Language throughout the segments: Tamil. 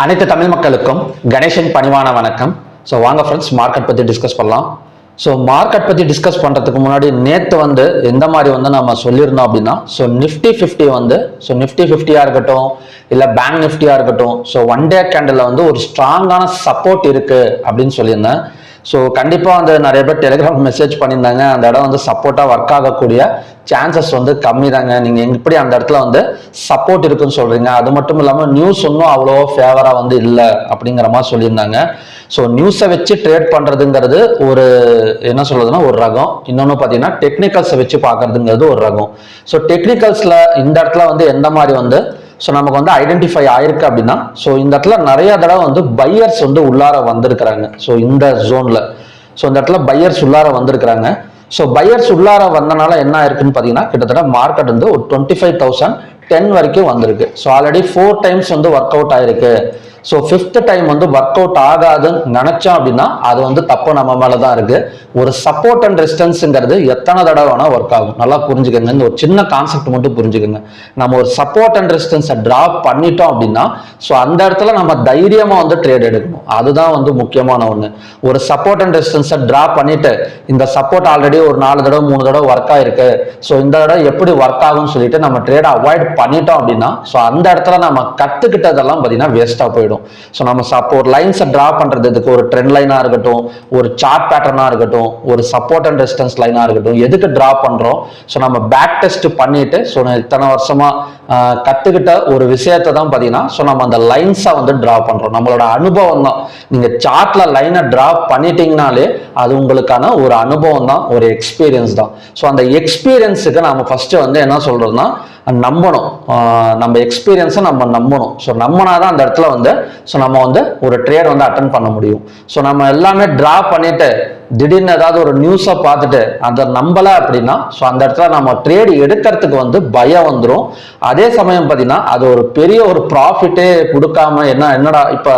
அனைத்து தமிழ் மக்களுக்கும் கணேசன் பணிவான வணக்கம். ஸோ வாங்க ஃப்ரெண்ட்ஸ் மார்க்கெட் பற்றி டிஸ்கஸ் பண்ணலாம். ஸோ மார்க்கெட் பற்றி டிஸ்கஸ் பண்ணுறதுக்கு முன்னாடி நேற்று வந்து எந்த மாதிரி வந்து நம்ம சொல்லியிருந்தோம் அப்படின்னா ஸோ நிஃப்டி ஃபிஃப்டி வந்து ஸோ நிஃப்டி ஃபிஃப்டியாக இருக்கட்டும் இல்லை பேங்க் நிஃப்டியாக இருக்கட்டும் ஸோ ஒன் டே கேண்டலில் வந்து ஒரு ஸ்ட்ராங்கான சப்போர்ட் இருக்குது அப்படின்னு சொல்லியிருந்தேன். ஸோ கண்டிப்பாக வந்து நிறைய பேர் டெலிகிராம் மெசேஜ் பண்ணியிருந்தாங்க. அந்த இடம் வந்து சப்போர்ட்டாக ஒர்க் ஆகக்கூடிய சான்சஸ் வந்து கம்மி தாங்க நீங்கள் எப்படி அந்த இடத்துல வந்து சப்போர்ட் இருக்குன்னு சொல்கிறீங்க அது மட்டும் இல்லாமல் நியூஸ் ஒன்றும் அவ்வளோ ஃபேவராக வந்து இல்லை அப்படிங்கிற மாதிரி சொல்லியிருந்தாங்க. ஸோ நியூஸை வச்சு ட்ரேட் பண்ணுறதுங்கிறது ஒரு என்ன சொல்கிறதுன்னா ஒரு ரகம். இன்னொன்று பார்த்தீங்கன்னா டெக்னிக்கல்ஸை வச்சு பார்க்கறதுங்கிறது ஒரு ரகம். ஸோ டெக்னிக்கல்ஸில் இந்த இடத்துல வந்து எந்த மாதிரி வந்து ஸோ நமக்கு வந்து ஐடென்டிஃபை ஆயிருக்கு அப்படின்னா ஸோ இந்த இடத்துல நிறைய தடவை வந்து பையர்ஸ் வந்து உள்ளார வந்திருக்கிறாங்க. ஸோ இந்த ஜோனில் ஸோ இந்த இடத்துல பையர்ஸ் உள்ளார வந்திருக்கிறாங்க. ஸோ பையர்ஸ் உள்ளார வந்தனால என்ன ஆயிருக்குன்னு பார்த்தீங்கன்னா கிட்டத்தட்ட மார்க்கெட் வந்து ஒரு டுவெண்ட்டி ஃபைவ் தௌசண்ட் டென் வரைக்கும் வந்திருக்கு. ஸோ ஆல்ரெடி ஃபோர் டைம்ஸ் வந்து ஒர்க் அவுட் ஆயிருக்கு. ஸோ ஃபிஃப்த் டைம் வந்து ஒர்க் அவுட் ஆகாதுன்னு நினைச்சோம் அப்படின்னா அது வந்து தப்பு நம்ம மேலே தான் இருக்கு. ஒரு சப்போர்ட் அண்ட் ரெசிஸ்டன்ஸுங்கிறது எத்தனை தடவை வேணா ஒர்க் ஆகும். நல்லா புரிஞ்சுக்கோங்க. இந்த ஒரு சின்ன கான்செப்ட் மட்டும் புரிஞ்சுக்கோங்க. நம்ம ஒரு சப்போர்ட் அண்ட் ரெசிஸ்டன்ஸை ட்ராப் பண்ணிட்டோம் அப்படின்னா ஸோ அந்த இடத்துல நம்ம தைரியமா வந்து ட்ரேட் எடுக்கணும். அதுதான் வந்து முக்கியமான ஒன்று ஒரு சப்போர்ட் அண்ட் ரெசிஸ்டன்ஸை ட்ராப் பண்ணிட்டு இந்த சப்போர்ட் ஆல்ரெடி ஒரு நாலு தடவை மூணு தடவை ஒர்க் ஆயிருக்கு. ஸோ இந்த தடவை எப்படி ஒர்க் ஆகும்னு சொல்லிட்டு நம்ம ட்ரேட் அவாய்ட் பண்ணிட்டோம் அப்படின்னா ஸோ அந்த இடத்துல நம்ம கத்துக்கிட்டதெல்லாம் பார்த்தீங்கன்னா வேஸ்டா போயிடும். ஸோ நம்ம அப்போ ஒரு லைன்ஸை ட்ரா பண்ணுறதுக்கு ஒரு ட்ரெண்ட் லைனாக இருக்கட்டும் ஒரு சார்ட் பேட்டர்னாக இருக்கட்டும் ஒரு சப்போர்ட் அண்ட் ரெசிஸ்டன்ஸ் லைனா இருக்கட்டும் எதுக்கு ட்ரா பண்ணுறோம் ஸோ நம்ம பேக் டெஸ்ட் பண்ணிட்டு ஸோ இத்தனை வருஷமா கற்றுக்கிட்ட ஒரு விஷயத்தை தான் பார்த்தீங்கன்னா ஸோ நம்ம அந்த லைன்ஸை வந்து ட்ரா பண்ணுறோம் நம்மளோட அனுபவம் தான். நீங்கள் சார்ட்டில் லைனை ட்ரா பண்ணிட்டீங்கனாலே அது உங்களுக்கான ஒரு அனுபவம் தான் ஒரு எக்ஸ்பீரியன்ஸ் தான். ஸோ அந்த எக்ஸ்பீரியன்ஸுக்கு நம்ம ஃபஸ்ட்டு வந்து என்ன சொல்றோம்னா நம்பணும். நம்ம எக்ஸ்பீரியன்ஸை நம்ம நம்பணும். ஸோ நம்பினாதான் அந்த இடத்துல வந்து ஸோ நம்ம வந்து ஒரு ட்ரேட் வந்து அட்டன் பண்ண முடியும். ஸோ நம்ம எல்லாமே ட்ரா பண்ணிட்டு திடீர்னு ஏதாவது ஒரு நியூஸை பார்த்துட்டு அதை நம்பலை அப்படின்னா ஸோ அந்த இடத்துல நம்ம ட்ரேடு எடுக்கிறதுக்கு வந்து பயம் வந்துடும் அதே சமயம் பார்த்தீங்கன்னா அது ஒரு பெரிய ஒரு ப்ராஃபிட்டே கொடுக்காம என்ன என்னடா இப்போ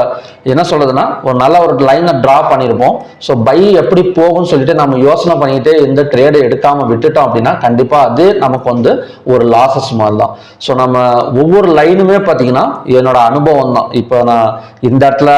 என்ன சொல்கிறதுனா ஒரு நல்ல ஒரு லைனை ட்ரா பண்ணியிருப்போம் ஸோ பை எப்படி போகும்னு சொல்லிட்டு நம்ம யோசனை பண்ணிக்கிட்டே இந்த ட்ரேடை எடுக்காமல் விட்டுட்டோம் அப்படின்னா கண்டிப்பாக அது நமக்கு வந்து ஒரு லாசஸ் மாதிரி தான் ஸோ நம்ம ஒவ்வொரு லைனுமே பார்த்தீங்கன்னா என்னோட அனுபவம் தான். இப்போ நான் இந்த இடத்துல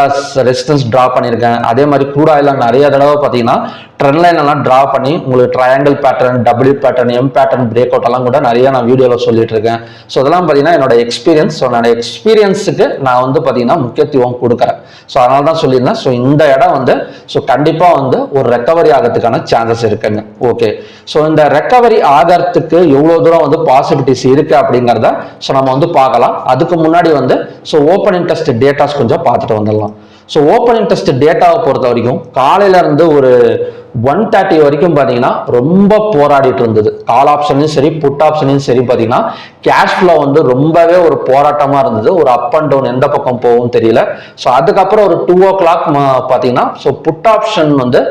ரெசிஸ்டன்ஸ் ட்ரா பண்ணியிருக்கேன். அதே மாதிரி கூட ஆயிலாம் நிறைய தடவை பார்த்தீங்கன்னா ட்ரெண்ட் லைன் எல்லாம் ட்ரா பண்ணி உங்களுக்கு triangle pattern W pattern M pattern break out எல்லாம் கூட நிறைய நான் வீடியோவில் சொல்லிட்டு இருக்கேன். ஸோ அதெல்லாம் பார்த்தீங்கன்னா என்னோட எக்ஸ்பீரியன்ஸ் ஸோ என்னோட எக்ஸ்பீரியன்ஸுக்கு நான் வந்து பார்த்தீங்கன்னா முக்கியத்துவம் கொடுக்குறேன். ஸோ அதனால தான் சொல்லியிருந்தேன். ஸோ இந்த இடம் வந்து ஸோ கண்டிப்பாக வந்து ஒரு ரெக்கவரி ஆகிறதுக்கான சான்சஸ் இருக்குங்க. ஓகே ஸோ இந்த ரெக்கவரி ஆகிறதுக்கு எவ்வளோ தூரம் வந்து பாசிபிலிட்டிஸ் இருக்கு அப்படிங்கிறத ஸோ நம்ம வந்து பார்க்கலாம். அதுக்கு முன்னாடி வந்து ஸோ ஓப்பன் இன்ட்ரெஸ்ட் டேட்டாஸ் கொஞ்சம் பார்த்துட்டு வந்துடலாம். ஸோ ஓப்பன் இன்ட்ரெஸ்ட் டேட்டாவை பொறுத்த வரைக்கும் காலையில இருந்து ஒரு ஒன் தேர்ட்டி வரைக்கும் பார்த்தீங்கன்னா ரொம்ப போராடிட்டு இருந்தது. கால் ஆப்ஷன்லையும் சரி புட் ஆப்ஷன்லையும் சரி பார்த்தீங்கன்னா கேஷ் ஃப்ளோ வந்து ரொம்பவே ஒரு போராட்டமாக இருந்தது. ஒரு அப் அண்ட் டவுன் எந்த பக்கம் போகும் தெரியல. ஸோ அதுக்கப்புறம் ஒரு டூ ஓ கிளாக் பார்த்தீங்கன்னா ஸோ புட் ஆப்ஷன் வந்து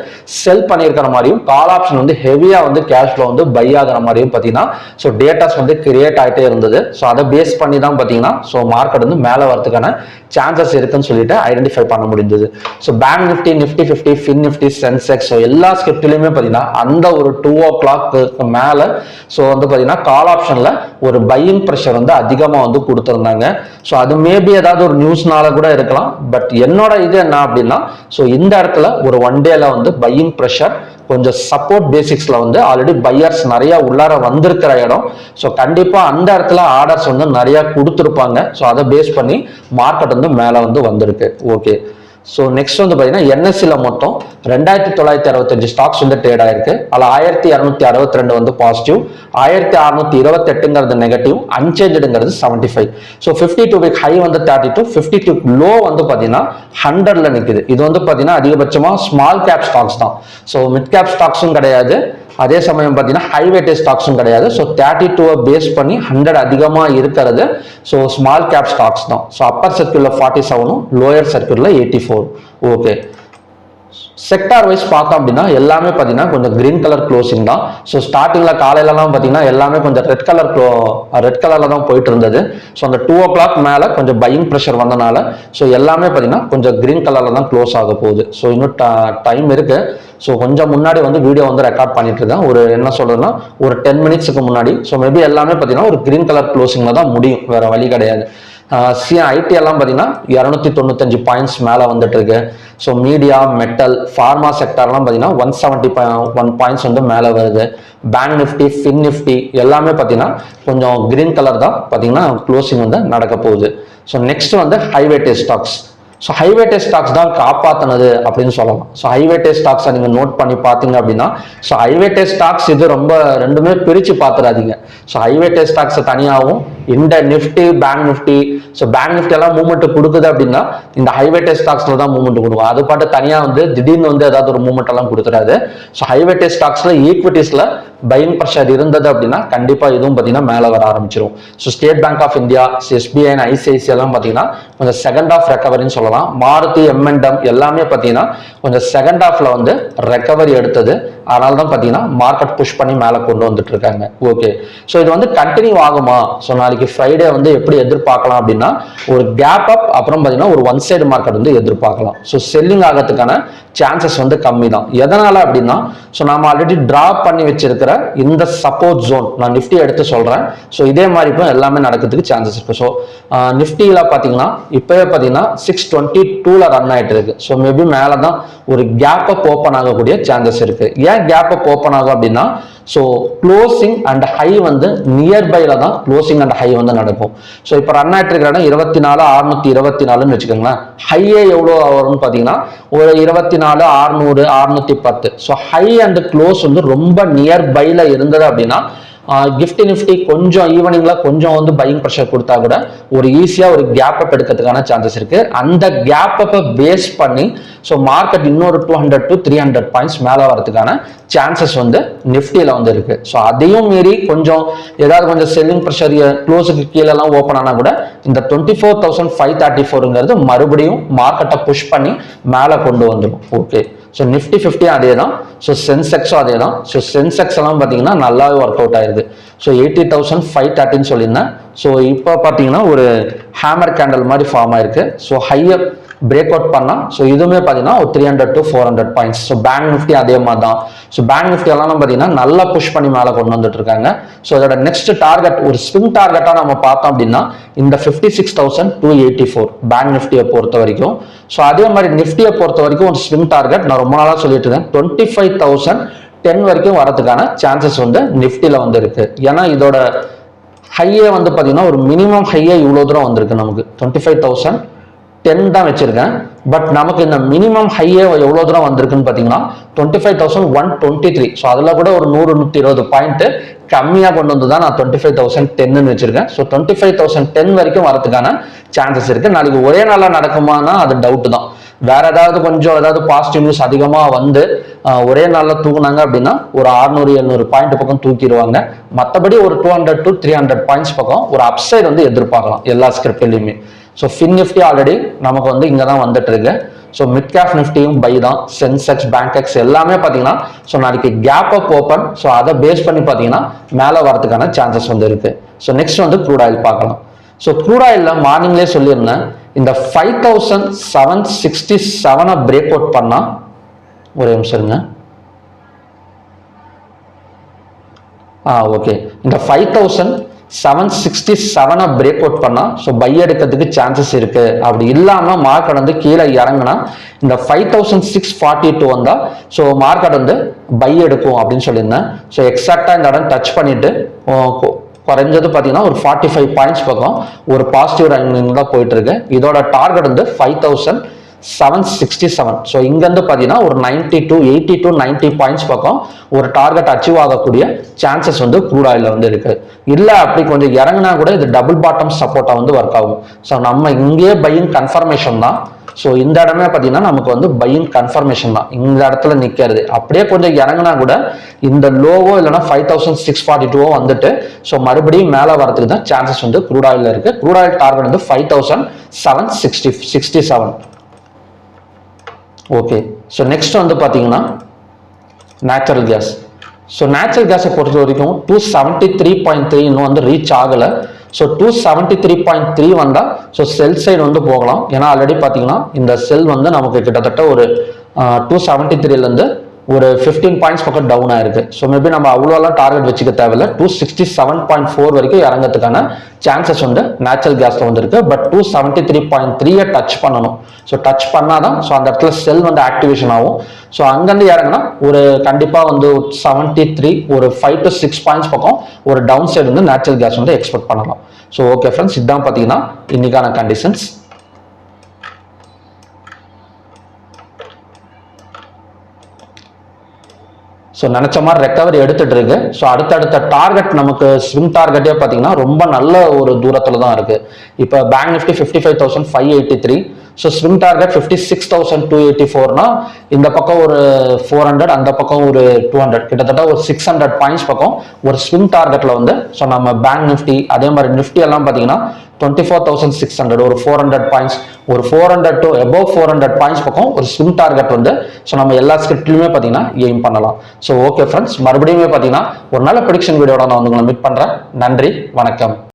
செல் பண்ணியிருக்கிற மாதிரியும் கால் ஆப்ஷன் வந்து ஹெவியாக வந்து கேஷ் ஃப்ளோ வந்து பை ஆகிற மாதிரியும் பார்த்தீங்கன்னா ஸோ டேட்டாஸ் வந்து கிரியேட் ஆகிட்டே இருந்தது. ஸோ அதை பேஸ் பண்ணி தான் பார்த்தீங்கன்னா ஸோ மார்க்கெட் வந்து மேலே வரதுக்கான சான்சஸ் இருக்குன்னு சொல்லிட்டு ஐடென்டிஃபை பண்ண முடிந்தது so bank Nifty Nifty fifty Fin Nifty Sensex so எல்லா ஸ்கிரிப்ட்லையுமே பார்த்தீங்கன்னா அந்த ஒரு டூ ஓ கிளாக்கு மேலே ஸோ வந்து பார்த்தீங்கன்னா கால் ஆப்ஷனில் ஒரு பையிங் ப்ரெஷர் வந்து அதிகமாக வந்து கொடுத்துருந்தாங்க. ஸோ அது மேபி ஏதாவது ஒரு நியூஸ்னால கூட இருக்கலாம். பட் என்னோட இது என்ன அப்படின்னா ஸோ இந்த இடத்துல ஒரு ஒன் டேல வந்து பையிங் ப்ரெஷர் கொஞ்சம் சப்போர்ட் பேசிக்ஸ்ல வந்து ஆல்ரெடி பையர்ஸ் நிறைய உள்ளார வந்திருக்கிற இடம். ஸோ கண்டிப்பாக அந்த இடத்துல ஆர்டர்ஸ் வந்து நிறைய கொடுத்துருப்பாங்க. ஸோ அதை பேஸ் பண்ணி மார்க்கெட் வந்து மேலே வந்து வந்திருக்கு. ஓகே ஸோ நெக்ஸ்ட் வந்து பார்த்தீங்கன்னா என்எஸ்சியில் மொத்தம் ரெண்டாயிரத்தி தொள்ளாயிரத்தி அறுபத்தஞ்சு ஸ்டாக்ஸ் வந்து ட்ரேட் ஆயிருக்கு. அதில் ஆயிரத்தி இரநூத்தி அறுபத்தி ரெண்டு வந்து பாசிட்டிவ் ஆயிரத்தி அறுநூத்தி இருபத்தெட்டுங்கிறது negative அன்சேஞ்சுங்கிறது seventy five so fifty two week high வந்து thirty two fifty two low வந்து பார்த்தீங்கன்னா ஹண்ட்ரட்ல நிற்குது இது வந்து பார்த்தீங்கன்னா அதிகபட்சமாக ஸ்மால் கேப் ஸ்டாக்ஸ் தான். ஸோ மிட் கேப் ஸ்டாக்ஸும் கிடையாது. அதே சமயம் பார்த்தீங்கன்னா ஹை ஸ்டாக்ஸும் கிடையாது. ஸோ தேர்ட்டி டூவை பேஸ் பண்ணி ஹண்ட்ரட் அதிகமாக இருக்கிறது. ஸோ ஸ்மால் கேப் ஸ்டாக்ஸ் தான். ஸோ அப்பர் சர்க்கியூலில் ஃபார்ட்டி செவனும் lower சர்க்கியூலில் eighty four okay sector wise பார்த்தோம் அப்படின்னா எல்லாமே பார்த்தீங்கன்னா கொஞ்சம் கிரீன் கலர் க்ளோசிங் தான். ஸோ ஸ்டார்டிங்கில் காலையிலலாம் பார்த்தீங்கன்னா எல்லாமே கொஞ்சம் ரெட் கலர் க்ளோ ரெட் கலரில் தான் போயிட்டு இருந்தது. ஸோ அந்த டூ ஓ கிளாக் மேலே கொஞ்சம் பையிங் ப்ரெஷர் வந்தனால ஸோ எல்லாமே பார்த்தீங்கன்னா கொஞ்சம் கிரீன் கலரில் தான் க்ளோஸ் ஆக போகுது. ஸோ இன்னும் டைம் இருக்கு. ஸோ கொஞ்சம் முன்னாடி வந்து வீடியோ வந்து ரெக்கார்ட் பண்ணிட்டு இருக்கேன். ஒரு என்ன சொல்றதுன்னா ஒரு டென் மினிட்ஸுக்கு முன்னாடி. ஸோ மேபி எல்லாமே பார்த்தீங்கன்னா ஒரு கிரீன் கலர் க்ளோசிங்கில் தான் முடியும். வேறு வழி கிடையாது. ஐடி எல்லாம் பார்த்தீங்கன்னா இரநூத்தி தொண்ணூத்தஞ்சு பாயிண்ட்ஸ் மேலே வந்துட்டு இருக்கு. ஸோ மீடியா மெட்டல் ஃபார்மா செக்டர்லாம் பார்த்தீங்கன்னா ஒன் செவன்ட்டி ஒன் பாயிண்ட்ஸ் வந்து மேலே வருது. பேங்க் நிஃப்டி ஃபின் நிஃப்டி எல்லாமே பார்த்தீங்கன்னா கொஞ்சம் கிரீன் கலர் தான் பார்த்தீங்கன்னா க்ளோசிங் வந்து நடக்க போகுது. ஸோ நெக்ஸ்ட் வந்து heavyweight stocks so heavyweight stocks தான் காப்பாற்றினது அப்படின்னு சொல்லலாம். ஸோ ஹைவேட்டே ஸ்டாக்ஸை நீங்கள் நோட் பண்ணி பார்த்தீங்க அப்படின்னா ஸோ ஹைவேட்டே ஸ்டாக்ஸ் இது ரொம்ப ரெண்டுமே பிரித்து பார்த்துடாதீங்க ஸோ ஹைவேட்டே ஸ்டாக்ஸை தனியாகவும் இந்த Nifty bank Nifty so bank Nifty எல்லாம் மூவ்மெண்ட் கொடுக்குது அப்படின்னா இந்த ஹைவேட்டே ஸ்டாக்ஸில் தான் மூவ்மெண்ட் கொடுக்கும். அது பாட்டு தனியாக வந்து திடீர்னு வந்து ஏதாவது ஒரு மூவ்மெண்ட் எல்லாம் கொடுத்துறாது ஸோ ஹைவேட்டே ஸ்டாக்ஸில் ஈக்விட்டிஸில் பையிங் ப்ரெஷர் இருந்தது அப்படின்னா கண்டிப்பாக இதுவும் பார்த்தீங்கன்னா மேலே வர ஆரம்பிச்சிடும் so State Bank of India SBI ICICI எல்லாம் பார்த்தீங்கன்னா கொஞ்சம் செகண்ட் ஆஃப் ரெக்கவரின்னு சொல்லலாம். சொல்லலாம். மாருதி எம்என்டம் எல்லாமே பார்த்தீங்கன்னா கொஞ்சம் செகண்ட் ஹாஃப்ல வந்து ரெக்கவரி எடுத்தது. அதனால தான் பார்த்தீங்கன்னா மார்க்கெட் புஷ் பண்ணி மேலே கொண்டு வந்துட்டு இருக்காங்க. ஓகே ஸோ இது வந்து கண்டினியூ ஆகுமா? ஸோ நாளைக்கு ஃப்ரைடே வந்து எப்படி எதிர்பார்க்கலாம் அப்படின்னா ஒரு கேப் அப் அப்புறம் பார்த்தீங்கன்னா ஒரு ஒன் சைடு மார்க்கெட் வந்து எதிர்பார்க்கலாம். ஸோ செல்லிங் ஆகிறதுக்கான சான்சஸ் வந்து கம்மி தான் எதனால அப்படின்னா ஸோ நாம ஆல்ரெடி டிரா பண்ணி வச்சிருக்கிற இந்த சப்போர்ட் ஜோன் நான் நிஃப்டி எடுத்து சொல்றேன். ஸோ இதே மாதிரி இப்போ எல்லாமே நடக்கிறதுக்கு சான்சஸ் இருக்கு. ஸோ நிஃப்டியில் பார்த்தீங்கன்னா இப்போவே பார்த்தீங்கன்னா சிக்ஸ் டுவெண்ட்டி டூவில் ரன் ஆயிட்டு இருக்கு. ஸோ மேபி மேலே தான் ஒரு கேப் அப் ஓப்பன் ஆகக்கூடிய சான்சஸ் இருக்கு. ஏன் கேப் அப் ஓப்பன் ஆகும் அப்படின்னா ஸோ க்ளோசிங் அண்ட் ஹை வந்து நியர்பைல தான் க்ளோசிங் அண்ட் ஹை வந்து நடக்கும். ஸோ இப்போ ரன் ஆயிட்டு இருக்கிற இடம் இருபத்தி நாலு அறுநூத்தி இருபத்தி நாலுன்னு வச்சுக்கோங்களேன் ஹையே எவ்வளோ வரும்னு பார்த்தீங்கன்னா ஒரு இருபத்தி நாலு அறுநூறு அறுநூத்தி பத்து. ஸோ ஹை அண்ட் க்ளோஸ் வந்து ரொம்ப நியர்பைல இருந்தது அப்படின்னா கிஃப்ட் நிஃப்டி கொஞ்சம் ஈவினிங்ல கொஞ்சம் வந்து பையிங் ப்ரெஷர் கொடுத்தா கூட ஒரு ஈஸியா ஒரு கேப் அப் எடுக்கிறதுக்கான சான்சஸ் இருக்கு. அந்த கேப் அப்பை பேஸ் பண்ணி ஸோ மார்க்கெட் இன்னொரு two hundred to three hundred points மேலே வரதுக்கான சான்சஸ் வந்து நிஃப்டியில் வந்து இருக்கு. ஸோ அதையும் மீறி கொஞ்சம் ஏதாவது கொஞ்சம் செல்லிங் ப்ரெஷர் க்ளோஸுக்கு கீழெல்லாம் ஓப்பன் ஆனால் கூட இந்த twenty four thousand five thirty ஃபோருங்கிறது மறுபடியும் மார்க்கெட்டை புஷ் பண்ணி மேலே கொண்டு வந்துடும் ஓகே ஸோ நிஃப்டி ஃபிஃப்டி அதே தான் ஸோ சென்செக்ஸும் அதே தான் ஸோ சென்செக்ஸ் எல்லாம் பார்த்தீங்கன்னா நல்லாவே ஒர்க் அவுட் ஆயிருது. ஸோ எயிட்டி தௌசண்ட் ஃபைவ் தேர்ட்டின்னு சொல்லியிருந்தேன். ஸோ இப்போ பார்த்தீங்கன்னா ஒரு ஹேமர் கேண்டல் மாதிரி ஃபார்ம் ஆயிருக்கு. ஸோ ஹையர் பிரேக் அவுட் பண்ணால் ஸோ இதுவுமே பார்த்தீங்கன்னா ஒரு three hundred to four hundred points so bank Nifty அதே மாதிரி தான் ஸோ பேங்க் நிஃப்டி எல்லாம் பார்த்தீங்கன்னா நல்லா புஷ் பண்ணி மேலே கொண்டு வந்துட்டு இருக்காங்க. ஸோ அதோட நெக்ஸ்ட் டார்கெட் ஒரு ஸ்விங் டார்கெட்டாக நம்ம பார்த்தோம் அப்படின்னா இந்த fifty six thousand two eighty four bank நிஃப்டியை பொறுத்த வரைக்கும். ஸோ அதே மாதிரி நிஃப்டியை பொறுத்த வரைக்கும் ஒரு ஸ்விங் டார்கெட் நான் ரொம்ப நாளாக சொல்லிட்டு இருக்கேன். டுவெண்ட்டி ஃபைவ் தௌசண்ட் டென் வரைக்கும் வரதுக்கான சான்சஸ் வந்து நிஃப்டியில் வந்து இருக்கு ஏன்னா இதோட ஹையே வந்து பார்த்தீங்கன்னா ஒரு மினிமம் ஹையே இவ்வளோ தூரம் வந்திருக்கு நமக்கு. டுவெண்ட்டி ஃபைவ் தௌசண்ட் டென் தான் வச்சிருக்கேன். பட் நமக்கு இந்த மினிமம் ஹையே எவ்வளோ தூரம் வந்திருக்குன்னு பார்த்தீங்கன்னா twenty five thousand one twenty three so அதில் கூட ஒரு நூறு நூற்றி இருபது பாயிண்ட் கம்மியாக கொண்டு வந்து தான் நான் டுவெண்ட்டி ஃபைவ் தௌசண்ட் டென்னு வச்சிருக்கேன். So twenty five thousand ten வரைக்கும் வரதுக்கான சான்சஸ் இருக்கு. நாளைக்கு ஒரே நாளாக நடக்குமானா அது டவுட் தான். வேற ஏதாவது கொஞ்சம் ஏதாவது பாசிட்டிவ் நியூஸ் அதிகமாக வந்து ஒரே நாளில் தூக்குனாங்க அப்படின்னா ஒரு அறுநூறு எழுநூறு பாயிண்ட் பக்கம் தூக்கிடுவாங்க. மற்றபடி ஒரு two hundred to three hundred points பக்கம் ஒரு அப்சைட் வந்து எதிர்பார்க்கலாம். எல்லா ஸ்கிரிப்ட்லையுமே ஸோ ஃபின் நிஃப்டி ஆல்ரெடி நமக்கு வந்து இங்கே தான் வந்துட்டு இருக்கு ஸோ மிட் கேப் நிஃப்டியும் பை தான். சென்செக்ஸ் பேங்க் எல்லாமே பார்த்தீங்கன்னா ஸோ நாளைக்கு கேப் அப் ஓப்பன் ஸோ அதை பேஸ் பண்ணி பார்த்தீங்கன்னா மேலே வரதுக்கான சான்சஸ் வந்து இருக்கு. ஸோ நெக்ஸ்ட் வந்து க்ரூட் ஆயில் பார்க்கலாம். ஸோ க்ரூட் ஆயிலில் மார்னிங்லேயே சொல்லியிருந்தேன். இந்த ஃபைவ் தௌசண்ட் செவன் சிக்ஸ்டி செவனை பிரேக் அவுட் பண்ணால் ஒரே நிமிஷம் இருங்க. ஆ ஓகே இந்த ஃபைவ் தௌசண்ட் செவன் சிக்ஸ்டி செவனை பிரேக் அவுட் பண்ணால் ஸோ பை எடுக்கிறதுக்கு சான்சஸ் இருக்குது அப்படி இல்லாமல் மார்க்கெட் வந்து கீழே இறங்குனா இந்த five thousand six forty two வந்தால் ஸோ மார்க்கெட் வந்து பை எடுக்கும் அப்படின்னு சொல்லியிருந்தேன். ஸோ எக்ஸாக்டாக இந்த இடம் டச் பண்ணிவிட்டு குறைஞ்சது பார்த்தீங்கன்னா ஒரு ஃபார்ட்டி ஃபைவ் பாயிண்ட்ஸ் பக்கம் ஒரு பாசிட்டிவ் ரன்னிங் தான் போயிட்டு இருக்கு. இதோட டார்கெட் வந்து five thousand seven sixty seven so இங்கேருந்து பார்த்தீங்கன்னா ஒரு ninety two eighty to ninety points பக்கம் ஒரு டார்கெட் அச்சீவ் ஆகக்கூடிய சான்சஸ் வந்து க்ரூட் ஆயிலில் வந்து இருக்குது இல்லை அப்படி கொஞ்சம் இறங்குனா கூட இது டபுள் பாட்டம் சப்போர்ட்டாக வந்து ஒர்க் ஆகும். ஸோ நம்ம இங்கேயே பையிங் கன்ஃபர்மேஷன் தான். ஸோ இந்த இடமே பார்த்தீங்கன்னா நமக்கு வந்து பையிங் கன்ஃபர்மேஷன் தான். இந்த இடத்துல நிற்கிறது அப்படியே கொஞ்சம் இறங்குனா கூட இந்த லோவோ இல்லைன்னா ஃபைவ் தௌசண்ட் சிக்ஸ் ஃபார்ட்டி டூவோ வந்துட்டு ஸோ மறுபடியும் மேலே வரதுக்கு தான் சான்சஸ் வந்து க்ரூட் ஆயிலில் இருக்குது க்ரூட் ஆயில் டார்கெட் வந்து five thousand seven sixty sixty seven okay so next வந்து பார்த்தீங்கன்னா நேச்சுரல் கேஸ் ஸோ நேச்சுரல் கேஸை பொறுத்த வரைக்கும் two seventy three point three இன்னும் வந்து ரீச் ஆகலை. So two seventy three point three வந்தால் ஸோ செல் சைடு வந்து போகலாம். ஏன்னா ஆல்ரெடி பார்த்தீங்கன்னா இந்த செல் வந்து நமக்கு கிட்டத்தட்ட ஒரு டூ செவன்ட்டி த்ரீலேருந்து ஒரு ஃபிஃப்டீன் பாயிண்ட்ஸ் பக்கம் டவுன் ஆயிருக்கு. ஸோ மேபி நம்ம அவ்வளோலாம் டார்கெட் வச்சுக்க தேவையில்ல. Two sixty seven point four வரைக்கும் இறங்கிறதுக்கான சான்சஸ் வந்து நேச்சுரல் கேஸில் வந்து இருக்கு but two seventy three point த்ரீயை டச் பண்ணணும். ஸோ டச் பண்ணாதான் ஸோ அந்த இடத்துல செல் வந்து ஆக்டிவேஷன் ஆகும். ஸோ அங்கேருந்து இறங்கினா ஒரு கண்டிப்பாக வந்து செவன்ட்டி த்ரீ ஒரு ஃபைவ் டு சிக்ஸ் பாயிண்ட்ஸ் பக்கம் ஒரு டவுன் சைடு வந்து நேச்சுரல் கேஸ் வந்து எக்ஸ்பெக்ட் பண்ணலாம். ஸோ ஓகே ஃப்ரெண்ட்ஸ் இதுதான் பார்த்தீங்கன்னா இன்னைக்கான கண்டிஷன்ஸ் ஸோ நினச்ச மாதிரி ரெக்கவரி எடுத்துட்டு இருக்கு ஸோ அடுத்தடுத்த டார்கெட் நமக்கு ஸ்விங் டார்கெட்டே பார்த்தீங்கன்னா ரொம்ப நல்ல ஒரு தூரத்தில் தான் இருக்கு. இப்போ bank Nifty fifty five thousand five eighty three so swing target fifty six thousand two eighty ஃபோர்னா இந்த பக்கம் ஒரு ஃபோர் ஹண்ட்ரட் அந்த பக்கம் ஒரு டூ ஹண்ட்ரட் கிட்டத்தட்ட ஒரு சிக்ஸ் ஹண்ட்ரட் பாயிண்ட்ஸ் பக்கம் ஒரு ஸ்விங் டார்கெட்ல வந்து ஸோ நம்ம பேங்க் நிஃப்டி அதே மாதிரி நிஃப்டி எல்லாம் பார்த்தீங்கன்னா twenty four thousand six hundred ஒரு ஃபோர் ஹண்ட்ரட் பாயிண்ட்ஸ் ஒரு four hundred to above four hundred points பக்கம் ஒரு ஸ்விங் டார்கெட் வந்து ஸோ நம்ம எல்லா ஸ்கிரிப்ட்லையுமே பார்த்தீங்கன்னா எய்ம் பண்ணலாம். ஸோ ஓகே ஃப்ரெண்ட்ஸ் மறுபடியுமே பார்த்தீங்கன்னா ஒரு நல்ல ப்ரிடிக்ஷன் வீடியோட நான் வந்து உங்களை மீட் பண்ணுறேன் நன்றி வணக்கம்.